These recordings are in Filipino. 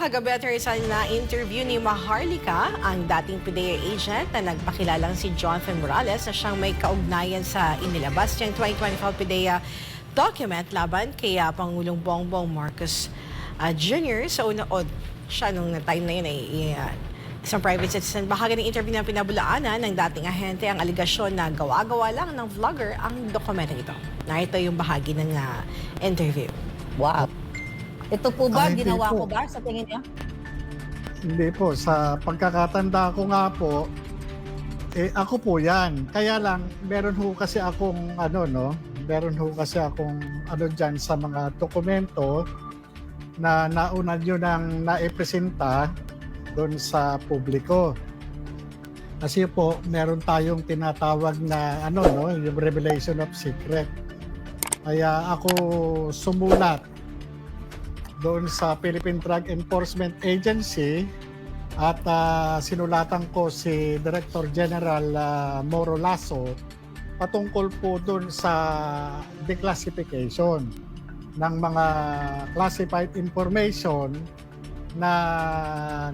Kagabi at Rizal na interview ni Maharlika, ang dating PDEA agent na nagpakilalang si Jonathan Morales na siyang may kaugnayan sa inilabas niyang 2025 PDEA document laban kay ah, Pangulong Bongbong Marcos ah, Jr. sa una o siya nung time na yun ay ah, isang private citizen. Bahagi ng interview na pinabulaanan ng dating ahente ang aligasyon na gawa-gawa lang ng vlogger ang dokumento ito. Narito yung bahagi ng ah, interview. Wow. Ito po ba, hindi ginawa po. ko ba sa tingin niyo? Hindi po, sa pagkakatanda ko nga po, eh ako po yan. Kaya lang, meron ho kasi akong ano no, meron ho kasi akong ano dyan sa mga dokumento na nauna nyo nang naipresenta doon sa publiko. Kasi po, meron tayong tinatawag na ano no, yung revelation of secret. Kaya ako sumulat doon sa Philippine Drug Enforcement Agency at ah, sinulatan ko si Director General ah, Moro Lasso patungkol po doon sa declassification ng mga classified information na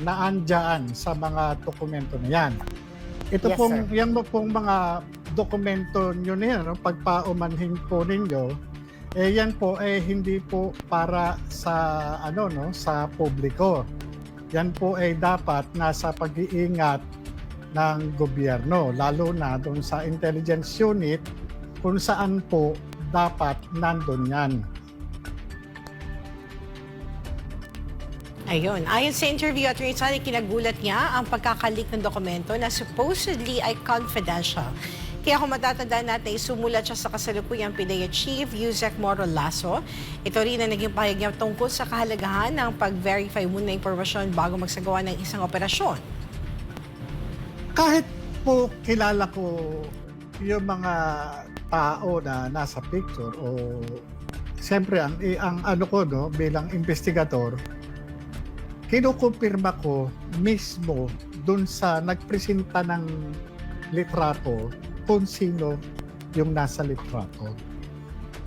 naandyan sa mga dokumento na yan. Ito Yes, pong, sir. yan mo pong mga dokumento nyo na yan, no? pagpaumanhin po ninyo, eh yan po eh hindi po para sa ano no sa publiko. Yan po ay dapat nasa pag-iingat ng gobyerno lalo na doon sa intelligence unit kung saan po dapat nandun yan. Ayun. Ayon sa interview at Rizal, kinagulat niya ang pagkakalik ng dokumento na supposedly ay confidential. Kaya kung matatandaan natin, sumulat siya sa kasalukuyang PIDEA Chief, Yusek Moro Lasso. Ito rin ang naging pahayag niya tungkol sa kahalagahan ng pag-verify muna impormasyon bago magsagawa ng isang operasyon. Kahit po kilala ko yung mga tao na nasa picture o siyempre ang, eh, ang ano ko no bilang investigador kinukumpirma ko mismo dun sa nagpresenta ng litrato kung sino yung nasa litrato.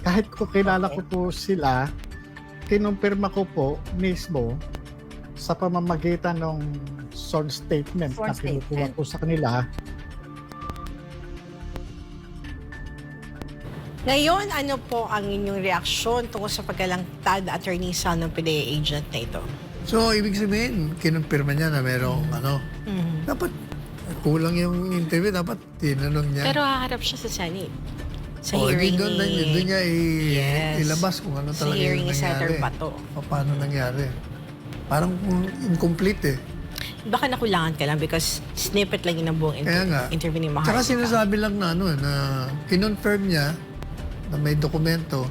Kahit ko kilala ko po sila, kinumpirma ko po mismo sa pamamagitan ng sworn statement Sworn na kinukuha ko sa kanila Ngayon, ano po ang inyong reaksyon tungkol sa pagkalangtad attorney sa ng PIDEA agent na ito? So, ibig sabihin, kinumpirma niya na merong ano, Mhm. dapat kulang yung interview, dapat tinanong niya. Pero haharap siya sa Senate. Sa O, hearing doon, ni... na- doon niya i- Yes. ilabas kung ano Sa talaga hearing yung ni Senator nangyari. Bato. O paano nangyari. Parang incomplete eh. Baka nakulangan ka lang because snippet lang yun ang buong inter- interview ni Maharlika. Tsaka sinasabi lang na ano, na kinonfirm niya na may dokumento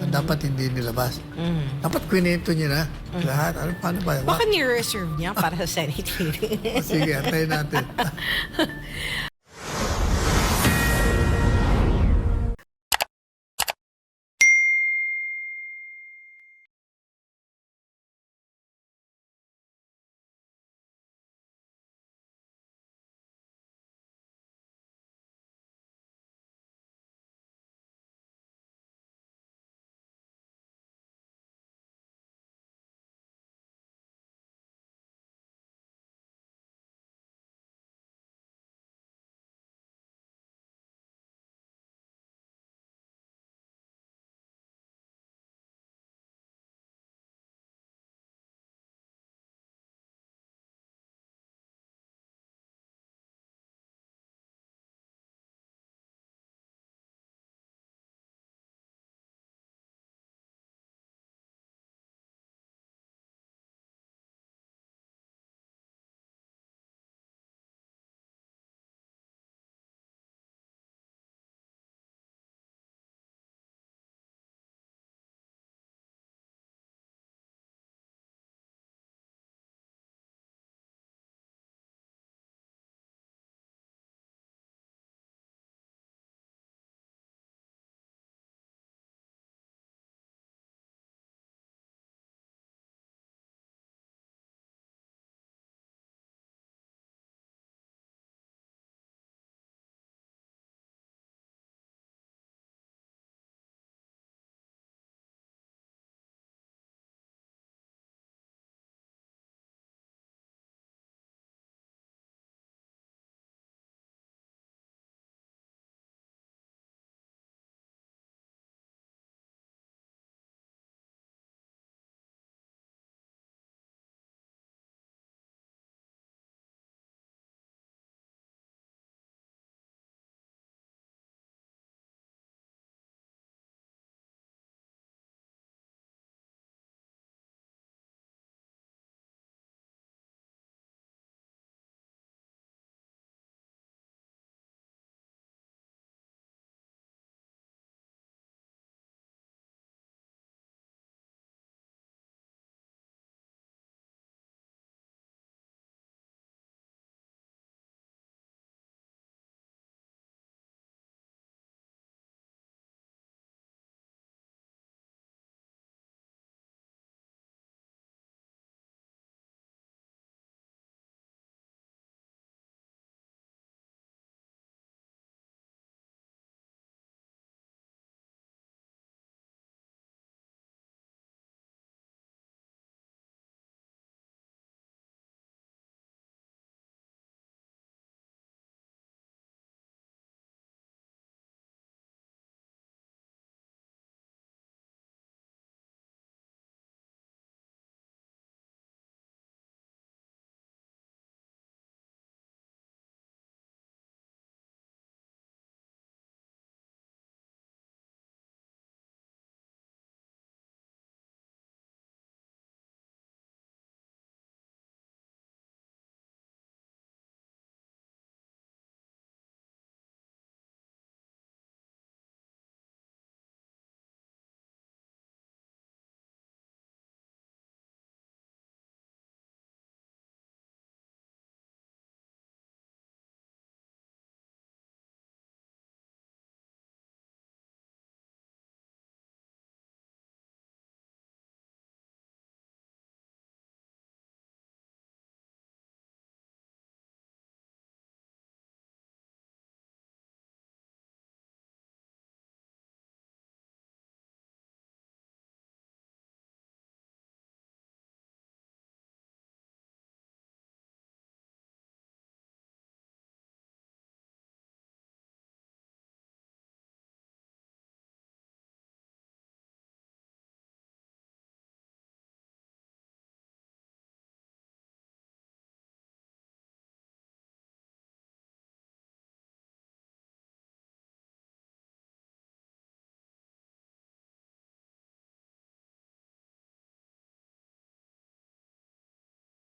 na dapat hindi nilabas. mhm. Dapat kwento niya na lahat. Ano, paano ba? Baka ni-reserve niya para sa Senate hearing. Sige, antayin natin.